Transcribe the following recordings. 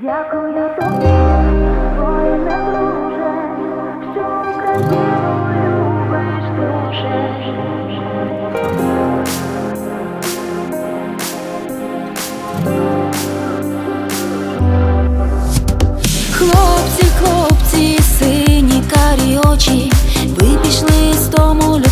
Дякую тобі, воїне друже, що Україну любиш дуже. Хлопці, хлопці, сині карі очі, ви пішли з тому лютневої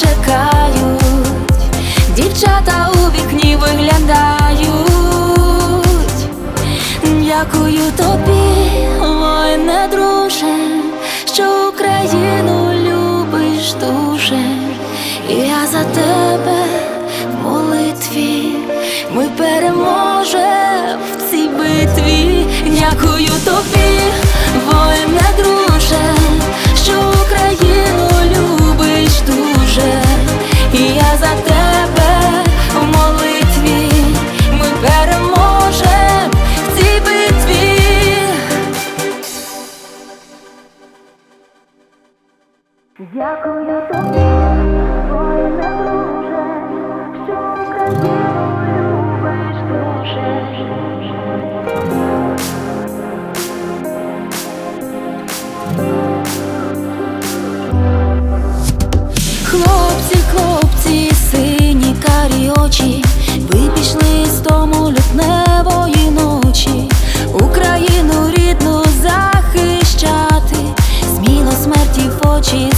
чекають, дівчата у вікні виглядають. Дякую тобі, воїне друже, що Україну любиш дуже, я за тебе в молитві, ми за тебе в молитві, ми переможем в цій битві. Дякую тобі, emoji